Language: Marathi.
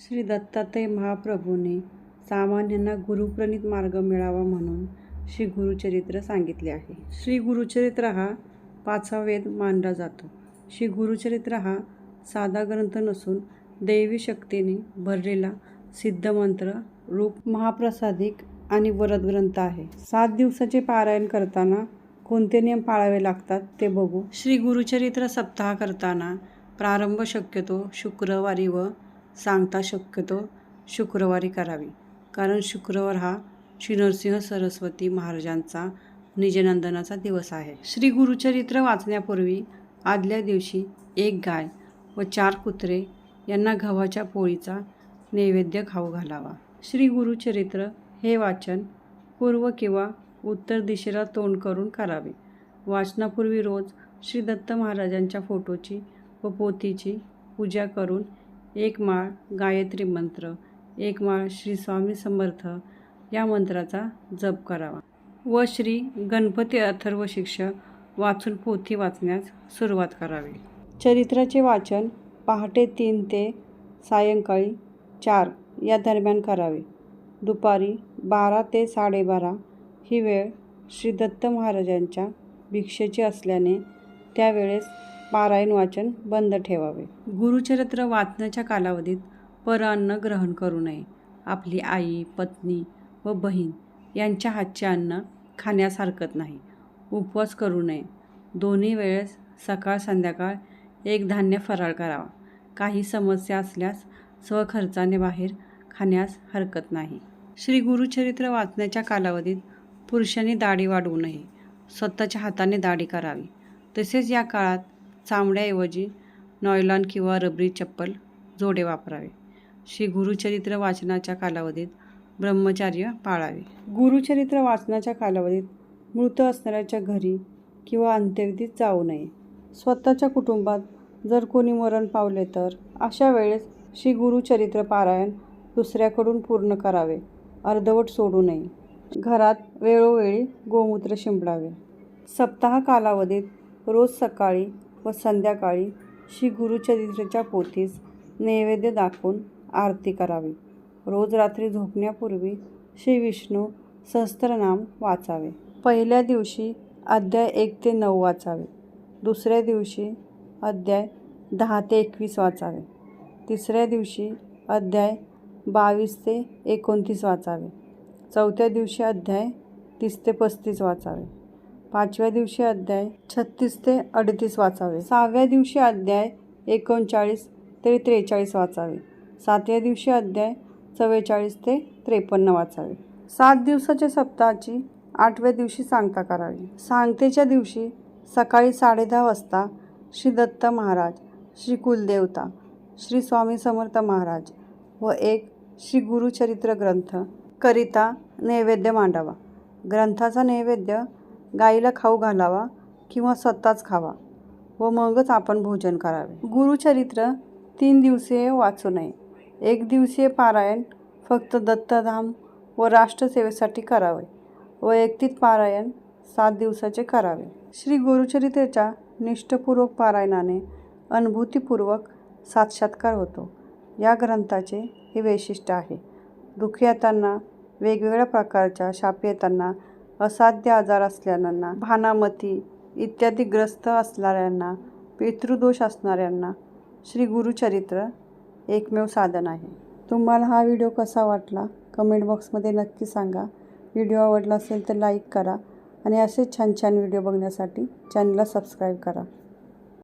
श्री दत्तात्रय महाप्रभूने सामान्यांना गुरुप्रणीत मार्ग मिळावा म्हणून श्री गुरुचरित्र सांगितले आहे. श्री गुरुचरित्र हा पाचवा वेद मानला जातो. श्री गुरुचरित्र हा साधा ग्रंथ नसून दैवी शक्तीने भरलेला सिद्धमंत्र रूप महाप्रसादिक आणि वरद ग्रंथ आहे. सात दिवसाचे पारायण करताना कोणते नियम पाळावे लागतात ते बघू. श्री गुरुचरित्र सप्ताह करताना प्रारंभ शक्यतो शुक्रवारी व सांगता शक्यतो शुक्रवारी करावी. कारण शुक्रवार हा श्री नरसिंह सरस्वती महाराजांचा निजनंदनाचा दिवस आहे. श्री गुरुचरित्र वाचण्यापूर्वी आदल्या दिवशी एक गाय व चार कुत्रे यांना गव्हाच्या पोळीचा नैवेद्य खाऊ घालावा. श्री गुरुचरित्र हे वाचन पूर्व किंवा उत्तर दिशेला तोंड करून करावे. वाचनापूर्वी रोज श्री दत्त महाराजांच्या फोटोची व पोथीची पूजा करून एक माळ गायत्री मंत्र एक माळ श्री स्वामी समर्थ या मंत्राचा जप करावा. व श्री गणपती अथर्व शिक्षक वाचून पोथी वाचण्यास सुरुवात करावी. चरित्राचे वाचन पहाटे तीन ते सायंकाळी चार या दरम्यान करावे. दुपारी बारा ते साडेबारा ही वेळ श्री दत्त महाराजांच्या भिक्षेची असल्याने त्यावेळेस पारायण वाचन बंद ठेवावे. गुरुचरित्र वाचण्याच्या कालावधीत परअन्न ग्रहण करू नये. आपली आई पत्नी व बहीण यांच्या हातचे अन्न खाण्यास हरकत नाही. उपवास करू नये. दोन्ही वेळेस सकाळ संध्याकाळ एक धान्य फराळ करावा. काही समस्या असल्यास स्वखर्चाने बाहेर खाण्यास हरकत नाही. श्री गुरुचरित्र वाचण्याच्या कालावधीत पुरुषांनी दाढी वाढवू नये. स्वतःच्या हाताने दाढी करावी. तसेच या काळात चामड्याऐवजी नॉयलॉन किंवा रबरी चप्पल जोडे वापरावे. श्री गुरुचरित्र वाचनाच्या कालावधीत ब्रह्मचार्य पाळावे. गुरुचरित्र वाचनाच्या कालावधीत मृत असणाऱ्याच्या घरी किंवा अंत्यविधीत जाऊ नये. स्वतःच्या कुटुंबात जर कोणी मरण पावले तर अशा वेळेस श्री गुरुचरित्र पारायण दुसऱ्याकडून पूर्ण करावे. अर्धवट सोडू नये. घरात वेळोवेळी गोमूत्र शिंपडावे. सप्ताह कालावधीत रोज सकाळी व संध्याकाळी श्री गुरुचरित्रेच्या पोथीस नैवेद्य दाखवून आरती करावी. रोज रात्री झोपण्यापूर्वी श्री विष्णू सहस्त्रनाम वाचावे. पहिल्या दिवशी अध्याय एक ते नऊ वाचावे. दुसऱ्या दिवशी अध्याय दहा ते एकवीस वाचावे. तिसऱ्या दिवशी अध्याय बावीस ते एकोणतीस वाचावे. चौथ्या दिवशी अध्याय तीस ते पस्तीस वाचावे. पाचव्या दिवशी अध्याय छत्तीस ते अडतीस वाचावे. सहाव्या दिवशी अध्याय एकोणचाळीस ते त्रेचाळीस वाचावे. सातव्या दिवशी अध्याय चव्वेचाळीस ते त्रेपन्न वाचावे. सात दिवसाच्या सप्ताहाची आठव्या दिवशी सांगता करावी. सांगतेच्या दिवशी सकाळी साडेदहा वाजता श्री दत्त महाराज श्री कुलदेवता श्री स्वामी समर्थ महाराज व एक श्री गुरुचरित्र ग्रंथ करिता नैवेद्य मांडावा. ग्रंथाचा नैवेद्य गाईला खाऊ घालावा किंवा स्वतःच खावा व मगच आपण भोजन करावे. गुरुचरित्र तीन दिवसीय वाचू नये. एक दिवसीय पारायण फक्त दत्तधाम व राष्ट्रसेवेसाठी करावे वैयक्तिक पारायण सात दिवसाचे करावे. श्री गुरुचरित्रेच्या निष्ठपूर्वक पारायणाने अनुभूतीपूर्वक साक्षात्कार होतो. या ग्रंथाचे हे वैशिष्ट्य आहे. दुःखी येताना वेगवेगळ्या प्रकारच्या शाप येताना असाध्य आजार असलेल्यांना भानामती इत्यादी ग्रस्त असणाऱ्यांना पितृदोष असणाऱ्यांना श्री गुरुचरित्र एकमेव साधन आहे. तुम्हाला हा व्हिडिओ कसा वाटला? कमेंट बॉक्समध्ये नक्की सांगा. व्हिडिओ आवडला असेल तर लाईक करा आणि असे छान छान व्हिडिओ बघण्यासाठी चॅनलला सबस्क्राईब करा.